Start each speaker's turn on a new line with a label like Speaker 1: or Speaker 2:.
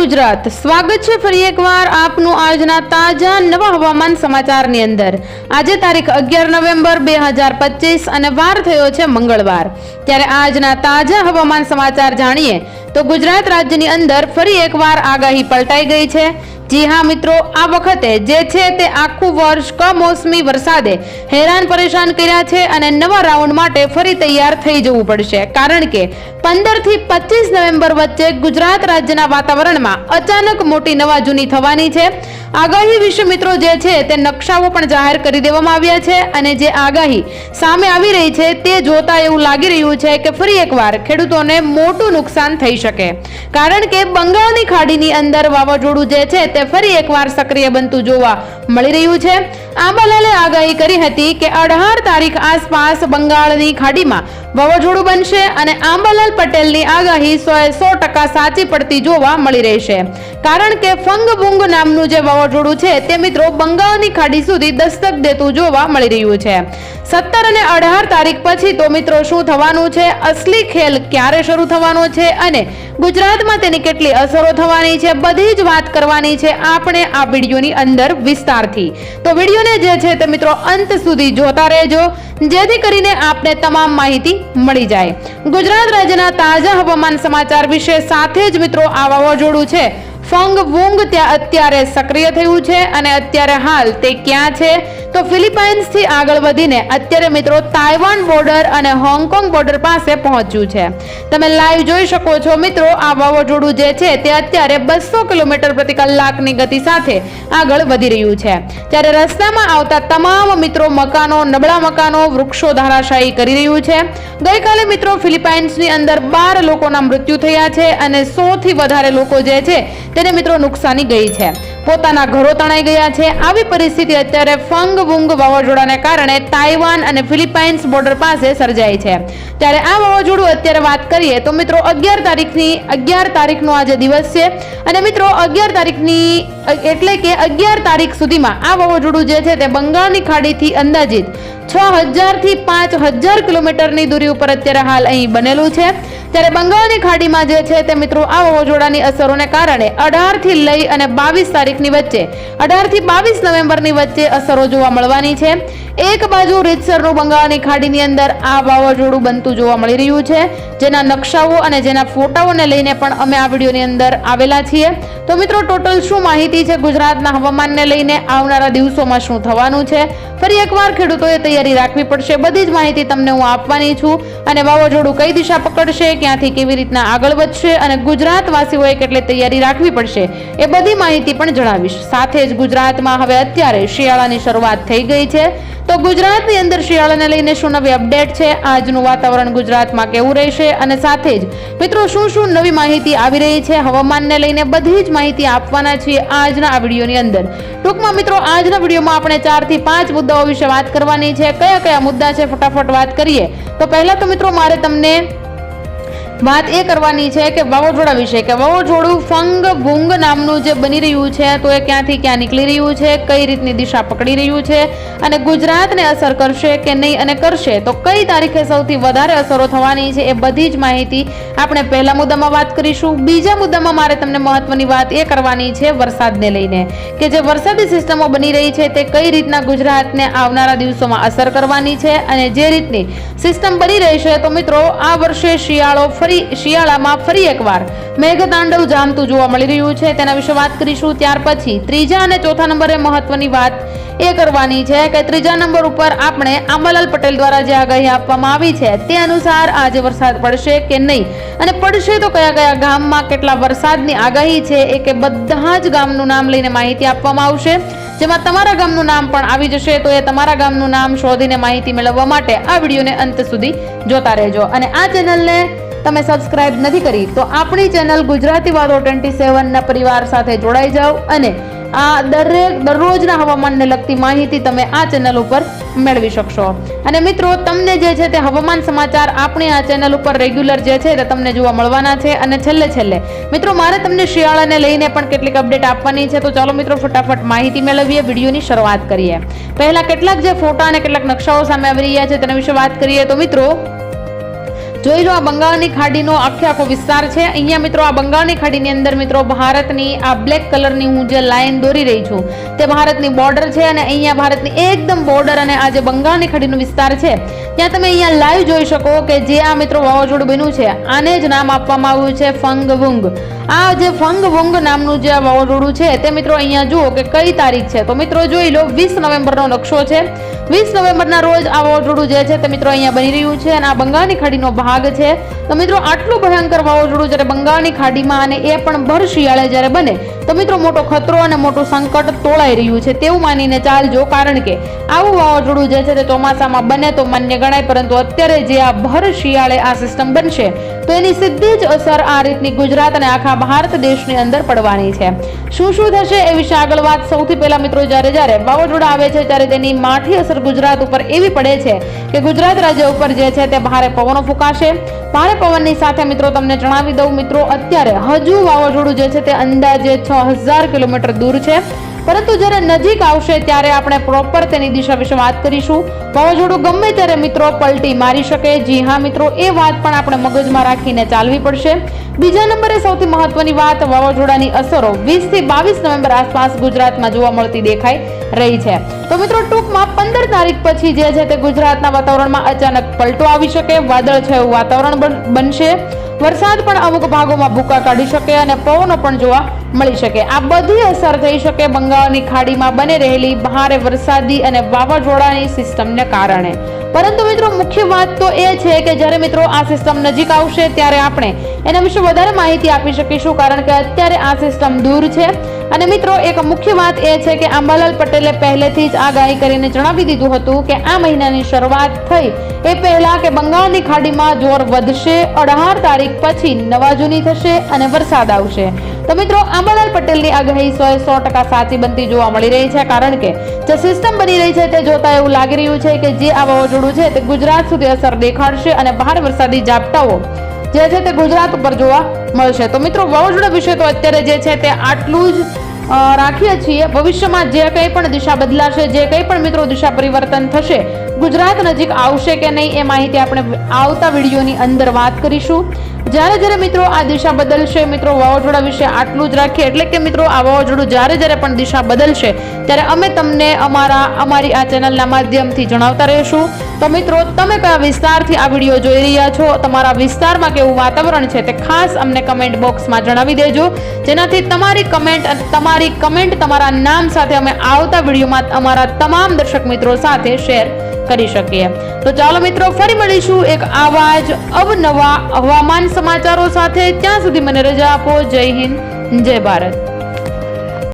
Speaker 1: ગુજરાત. સ્વાગત છે ફરી એકવાર આપનું આજના તાજા નવા હવામાન સમાચારની અંદર. આજે તારીખ અગિયાર નવેમ્બર બે હજાર પચીસ અને વાર થયો છે મંગળવાર. ત્યારે આજના તાજા હવામાન સમાચાર જાણીએ તો ગુજરાત રાજ્યની અંદર ફરી એકવાર આગાહી પલટાઈ ગઈ છે. જી હા મિત્રો, આ વખતે જે છે તે આખું વર્ષ કમોસમી વરસાદે હેરાન પરેશાન કર્યા છે અને નવા રાઉન્ડ માટે ફરી તૈયાર થઈ જવું પડશે. કારણ કે પંદરથી પચીસ નવેમ્બર વચ્ચે ગુજરાત રાજ્યના વાતાવરણમાં અચાનક મોટી નવા જૂની થવાની છે. આગાહી વિશ્વ મિત્રો જે છે તે નકશાઓ પણ જાહેર કરી દેવામાં આવ્યા છે અને જે આગાહી સામે આવી રહી છે તે જોતા એવું લાગી રહ્યું છે કે ફરી એકવાર ખેડૂતોને મોટું નુકસાન થઈ શકે. કારણ કે બંગાળની ખાડીની અંદર વાવાઝોડું જે છે તે ફરી એકવાર સક્રિય બનતું જોવા મળી રહ્યું છે. આંબાલાલે આગાહી કરી હતી કે અઢાર તારીખ આસપાસ બંગાળની ખાડીમાં વાવાઝોડું બનશે અને આંબાલાલ પટેલની આગાહી સો સાચી પડતી જોવા મળી રહેશે કારણ કે ફંગબુંગ નામનું જે વાવાઝોડું છે તે મિત્રો બંગાળની ખાડી સુધી દસ્તક દેતું જોવા મળી રહ્યું છે. સત્તર અને અઢાર તારીખ પછી તો મિત્રો શું થવાનું છે? અસલી ખેલ ક્યારે શરૂ થવાનો છે અને ગુજરાતમાં તેની કેટલી અસરો થવાની છે? બધી જ વાત કરવાની છે આપણે આ વિડીયોની અંદર વિસ્તારથી. તો વિડીયોને જે છે તે મિત્રો અંત સુધી જોતા રહેજો. જેથી કરીને આપને તમામ માહિતી મળી જાય. ગુજરાત રાજ્યના તાજા હવામાન સમાચાર વિશે સાથે જ મિત્રો આ વાવાઝોડું છે. ફંગ વુંગ ત્યાં અત્યારે સક્રિય થયું છે અને અત્યારે હાલ તે ક્યાં છે? તો ફિલિપાઇન્સથી આગળ વધીને અત્યારે મિત્રો તાઇવાન બોર્ડર અને હોંગકોંગ બોર્ડર પાસે પહોંચ્યું છે. તમે લાઈવ જોઈ શકો છો મિત્રો, આ વાવાઝોડું જે છે તે અત્યારે બસો કિલોમીટર પ્રતિ કલાકની ગતિ સાથે આગળ વધી રહ્યું છે. ત્યારે રસ્તામાં આવતા તમામ મિત્રો મકાનો, નબળા મકાનો, વૃક્ષો ધારાશાયી કરી રહ્યું છે. ગઈકાલે મિત્રો ફિલિપાઇન્સની અંદર બાર લોકોના મૃત્યુ થયા છે અને સોથી વધારે લોકો જે છે તેને મિત્રો નુકસાની ગઈ છે. પોતાના ઘરો તણાઈ ગયા છે. આવી પરિસ્થિતિ અત્યારે ફંગ વુંગ વાવાઝોડાને કારણે તાઇવાન અને ફિલિપાઇન્સ બોર્ડર પાસે સર્જાઈ છે. ત્યારે આ વાવાઝોડું અત્યારે વાત કરીએ તો મિત્રો અગિયાર તારીખની, અગિયાર તારીખનો આજે દિવસ છે. અને મિત્રો અગિયાર તારીખની એટલે કે અગિયાર તારીખ સુધીમાં આ વાવાઝોડું જે છે તે બંગાળની ખાડીથી અંદાજિત છ હજારથી પાંચ હજાર કિલોમીટરની દૂરી ઉપર અત્યારે હાલ અહીં બનેલું છે. ત્યારે બંગાળની ખાડીમાં જે છે તે મિત્રો આ વાવાઝોડાની અસરોને કારણે અઢારથી લઈ અને બાવીસ તારીખની વચ્ચે અઢારથી બાવીસ નવેમ્બરની વચ્ચે અસરો જોવા મળવાની છે. એક બાજુ રીતસરનું બંગાળની ખાડીની અંદર આ વાવાઝોડું બનતું જોવા મળી રહ્યું છે. જેના નકશાઓ અને જેના ફોટાઓને લઈને પણ અમે આ વિડીયોની અંદર આવેલા છીએ. તો મિત્રો, ટોટલ શું માહિતી છે ગુજરાતના હવામાનને લઈને? આવનારા દિવસોમાં શું થવાનું છે? ફરી એકવાર ખેડૂતોએ તૈયારી રાખવી પડશે. બધી જ માહિતી તમને હું આપવાની છું. અને વાવાઝોડું કઈ દિશા પકડશે, ક્યાંથી કેવી રીતના આગળ વધશે અને ગુજરાતવાસીઓએ કેટલી તૈયારી રાખવી પડશે, એ બધી માહિતી પણ જણાવીશ. સાથે જ ગુજરાતમાં હવે અત્યારે શિયાળાની શરૂઆત થઈ ગઈ છે. તો ગુજરાતની અંદર શિયાળાને લઈને શું નવી અપડેટ છે? આજનું વાતાવરણ ગુજરાતમાં કેવું રહેશે? અને સાથે જ મિત્રો, શું શું નવી માહિતી આવી રહી છે? હવામાનને લઈને બધી જ માહિતી આપવાના છીએ આજના આ વિડીયોની અંદર. ટૂંકમાં મિત્રો, આજના વિડીયોમાં આપણે ચારથી પાંચ મુદ્દાઓ વિશે વાત કરવાની છે. કયા કયા મુદ્દા છે? ફટાફટ વાત કરીએ. તો પહેલાં તો મિત્રો, મારે તમને વાત એ કરવાની છે કે વાવાઝોડા વિશે કે વાવાઝોડું ફંગ ભૂંગ નામનું જે બની રહ્યું છે, તો એ ક્યાંથી ક્યાં નીકળી રહ્યું છે, કઈ રીતની દિશા પકડી રહ્યું છે અને ગુજરાતને અસર કરશે કે નહીં અને કરશે, તો કઈ તારીખે સૌથી વધારે અસરો થવાની છે એ બધી જ માહિતી આપણે પહેલા મુદ્દામાં વાત કરીશું. બીજા મુદ્દામાં મારે તમને મહત્વની વાત એ કરવાની છે વરસાદને લઈને કે જે વરસાદી સિસ્ટમો બની રહી છે તે કઈ રીતના ગુજરાતને આવનારા દિવસોમાં અસર કરવાની છે અને જે રીતની સિસ્ટમ બની રહી છે, તો મિત્રો આ વર્ષે શિયાળો ફરી શિયાળામાં ફરી એકવાર મેઘતાંડવ જામતું જોવા મળી રહ્યું છે. તેના વિશે વાત કરીશું ત્યાર પછી ત્રીજા અને ચોથા નંબરે મહત્વની વાત એ કરવાની છે કે ત્રીજા નંબર ઉપર આપણે આંબાલાલ પટેલ દ્વારા જે આગાહી આપવામાં આવી છે તે અનુસાર આજે વરસાદ પડશે કે નહીં? અને પડશે તો કયા કયા ગામમાં કેટલા વરસાદની આગાહી છે એ કે બધા જ ગામનું નામ લઈને માહિતી આપવામાં આવશે. જેમાં તમારા ગામનું નામ પણ આવી જશે તો એ તમારા ગામનું નામ શોધીને માહિતી મેળવવા માટે આ વિડીયોને અંત સુધી જોતા રહેજો. અને આ ચેનલને તમે સબસ્ક્રાઇબ નથી કરી, તો આપણી ચેનલ ગુજરાતી વાતો ટ્વેન્ટી સેવનના પરિવાર સાથે જોડાઈ જાઓ અને આ દરેક, દરરોજના હવામાનને લગતી માહિતી તમે આ ચેનલ ઉપર મેળવી શકશો. અને મિત્રો, તમને જે છે તે હવામાન સમાચાર આપણી આ ચેનલ ઉપર રેગ્યુલર જે છે તે તમને જોવા મળવાના છે અને છેલ્લે છેલ્લે. મિત્રો, મારે તમને શિયાળાને લઈને પણ કેટલીક અપડેટ આપવાની છે, તો ચાલો મિત્રો ફટાફટ માહિતી મેળવીએ, વિડીયોની શરૂઆત કરીએ. પહેલાં કેટલાક જે ફોટા અને કેટલાક નકશાઓ સામે આવી રહ્યા છે તેના વિશે વાત કરીએ. તો મિત્રો જોઈ લો આ બંગાળની ખાડીનો આખે આખો વિસ્તાર છે. અહીંયા મિત્રો આ બંગાળની ખાડીની અંદર મિત્રો ભારતની આ બ્લેક કલરની હું જે લાઇન દોરી રહી છું તે ભારતની બોર્ડર છે અને અહીંયા ભારતની એકદમ બોર્ડર અને આ જે બંગાળની ખાડીનો વિસ્તાર છે, ત્યાં તમે અહીંયા લાઈવ જોઈ શકો કે જે આ મિત્રો વાવાઝોડું બન્યું છે, આને જ નામ આપવામાં આવ્યું છે ફંગવુંગ. આ જે ફંગવુંગ નામનું જે વાવાઝોડું છે તે મિત્રો અહીંયા જુઓ કે કઈ તારીખ છે. તો મિત્રો જોઈ લો વીસ નવેમ્બરનો નકશો છે. વીસ નવેમ્બરના રોજ આ વાવાઝોડું જે છે તે મિત્રો અહીંયા બની રહ્યું છે અને આ બંગાળની ખાડીનો ભાગ છે. તો મિત્રો, આટલું ભયંકર વાવાઝોડું જ્યારે બંગાળની ખાડીમાં અને એ પણ ભર શિયાળે જ્યારે બને તો મિત્રો, મોટો ખતરો અને મોટું સંકટ તોળાઈ રહ્યું છે તેવું માનીને ચાલજો, કારણ કે આવું વાવાઝોડું જે છે તે ચોમાસામાં બને તો માન્ય ગણાય, પરંતુ અત્યારે જે આ ભર શિયાળે આ સિસ્ટમ બનશે, તો એની સીધી જ અસર આ રીતની ગુજરાત અને આખા ભારત દેશની અંદર પડવાની છે. શું શું થશે એ વિશે આગળ વાત સૌથી પહેલા મિત્રો, જ્યારે જ્યારે વાવાઝોડા આવે છે, ત્યારે તેની માઠી અસર ગુજરાત ઉપર એવી પડે છે કે ગુજરાત રાજ્ય ઉપર જે છે તે ભારે પવનો ફૂંકાશે. ભારે પવનની સાથે મિત્રો તમને જણાવી દઉં, મિત્રો, અત્યારે હજુ વાવાઝોડું જે છે તે અંદાજે છ હજાર કિલોમીટર દૂર છે. પરંતુ જ્યારે નજીક આવશે ત્યારે આપણે પ્રોપર તેની દિશા વિશે વાત કરીશું. વાવાઝોડું ગમે ત્યારે મિત્રો પલટી મારી શકે. જી હા મિત્રો, એ વાત પણ આપણે મગજમાં રાખીને ચાલવી પડશે. બીજા નંબરે સૌથી મહત્વની વાત, વાવાઝોડાની અસરો વીસથી બાવીસ નવેમ્બર આસપાસ ગુજરાતમાં જોવા મળતી દેખાઈ રહી છે. તો મિત્રો, ટૂંકમાં પંદર તારીખ પછી જે છે તે ગુજરાતના વાતાવરણમાં અચાનક પલટો આવી શકે વાદળ છે એવું વાતાવરણ બનશે. વરસાદ પણ અમુક ભાગોમાં ભૂકા કાઢી શકે અને પવનો પણ જોવા મળી શકે. આ બધી અસર થઈ શકે બંગાળની ખાડીમાં બની રહેલી ભારે વરસાદી અને વાવાઝોડાની સિસ્ટમને કારણે. પરંતુ મિત્રો, મુખ્ય વાત તો એ છે કે જ્યારે મિત્રો આ સિસ્ટમ નજીક આવશે ત્યારે આપણે એના વિશે વધારે માહિતી આપી શકીશું, કારણ કે અત્યારે આ સિસ્ટમ દૂર છે. અને મિત્રો, એક મુખ્ય વાત એ છે કે આંબાલાલ પટેલે પહેલેથી જ આગાહી કરીને જણાવી દીધું હતું કે આ મહિનાની શરૂઆત થઈ એ પહેલા કે બંગાળની ખાડીમાં જોર વધશે, અઢાર તારીખ પછી નવાજૂની થશે અને વરસાદ આવશે. તો મિત્રો આંબાલાલ પટેલની આગાહી સો સો ટકા સાચી બનતી જોવા મળી રહી છે, કારણ કે જે સિસ્ટમ બની રહી છે તે જોતા એવું લાગી રહ્યું છે કે જે આ વાવાઝોડું છે તે ગુજરાત સુધી અસર દેખાડશે અને ભારે વરસાદી ઝાપટાઓ જે છે તે ગુજરાત ઉપર જોવા મળશે. તો મિત્રો વાવાઝોડા વિશે તો અત્યારે જે છે તે આટલું જ રાખીએ છીએ. ભવિષ્યમાં જે કંઈ પણ દિશા બદલાશે, જે કંઈ પણ મિત્રો દિશા પરિવર્તન થશે, ગુજરાત નજીક આવશે કે નહીં એ માહિતી આપણે આવતા વિડીયોની અંદર વાત કરીશું. જ્યારે જ્યારે મિત્રો આ દિશા બદલશે, મિત્રો વાવાઝોડા વિશે આટલું જ રાખીએ. એટલે કે મિત્રો આ વાવાઝોડું જ્યારે જ્યારે પણ દિશા બદલશે, ત્યારે અમે તમને અમારા, અમારી આ ચેનલના માધ્યમથી જણાવતા રહીશું. તો મિત્રો, તમે કયા વિસ્તારથી આ વીડિયો જોઈ રહ્યા છો? તમારા વિસ્તારમાં કેવું વાતાવરણ છે તે ખાસ અમને કમેન્ટ બોક્સમાં જણાવી દેજો. જેનાથી તમારી કમેન્ટ તમારી કમેન્ટ તમારા નામ સાથે અમે આવતા વિડીયોમાં અમારા તમામ દર્શક મિત્રો સાથે શેર કરી શકીએ. તો ચાલો મિત્રો, ફરી મળીશું એક આવા જ અવનવા હવામાન સમાચારો સાથે. ત્યાં સુધી મને રજા આપો. જય હિન્દ, જય ભારત.